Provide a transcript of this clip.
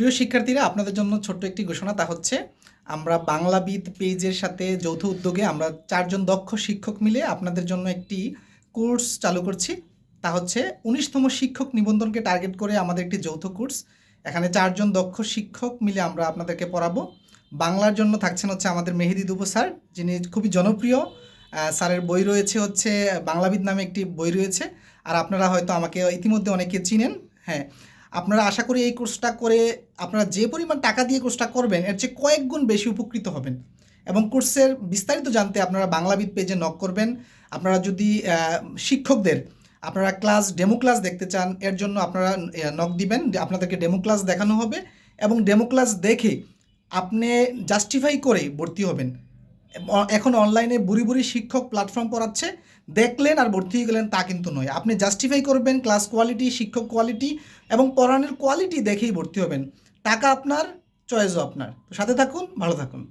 প্রিয় শিক্ষার্থীরা, আপনাদের জন্য ছোট্ট একটি ঘোষণা তা হচ্ছে, আমরা বাংলাবিদ পেজের সাথে যৌথ উদ্যোগে আমরা চারজন দক্ষ শিক্ষক মিলে আপনাদের জন্য একটি কোর্স চালু করছি। তা হচ্ছে, উনিশতম শিক্ষক নিবন্ধনকে টার্গেট করে আমাদের একটি যৌথ কোর্স। এখানে চারজন দক্ষ শিক্ষক মিলে আমরা আপনাদেরকে পড়াবো। বাংলার জন্য থাকছেন হচ্ছে আমাদের মেহেদি দুবো স্যার, যিনি খুবই জনপ্রিয়। স্যারের বই রয়েছে হচ্ছে, বাংলাবিদ নামে একটি বই রয়েছে। আর আপনারা হয়তো আমাকে ইতিমধ্যে অনেকে চিনেন। হ্যাঁ আপনারা আশা করি এই কোর্সটা করে আপনারা যে পরিমাণ টাকা দিয়ে কোর্সটা করবেন, এর চেয়ে কয়েক গুণ বেশি উপকৃত হবেন। এবং কোর্সের বিস্তারিত জানতে আপনারা বাংলাবিদ পেজে নক করবেন। আপনারা যদি শিক্ষকদের আপনারা ক্লাস ডেমো ক্লাস দেখতে চান, এর জন্য আপনারা নক দিবেন। আপনাদেরকে ডেমো ক্লাস দেখানো হবে এবং ডেমো ক্লাস দেখে আপনি জাস্টিফাই করে ভর্তি হবেন। এখন অনলাইনে বুড়ি বুড়ি শিক্ষক প্ল্যাটফর্ম পড়াচ্ছে। দেখলেন আর ভর্তি হয়ে গেলেন তা কিন্তু নয়। আপনি জাস্টিফাই করবেন ক্লাস কোয়ালিটি শিক্ষক কোয়ালিটি এবং পড়ানোর কোয়ালিটি দেখেই ভর্তি হবেন। টাকা আপনার চয়েসও আপনার। তো সাথে থাকুন, ভালো থাকুন।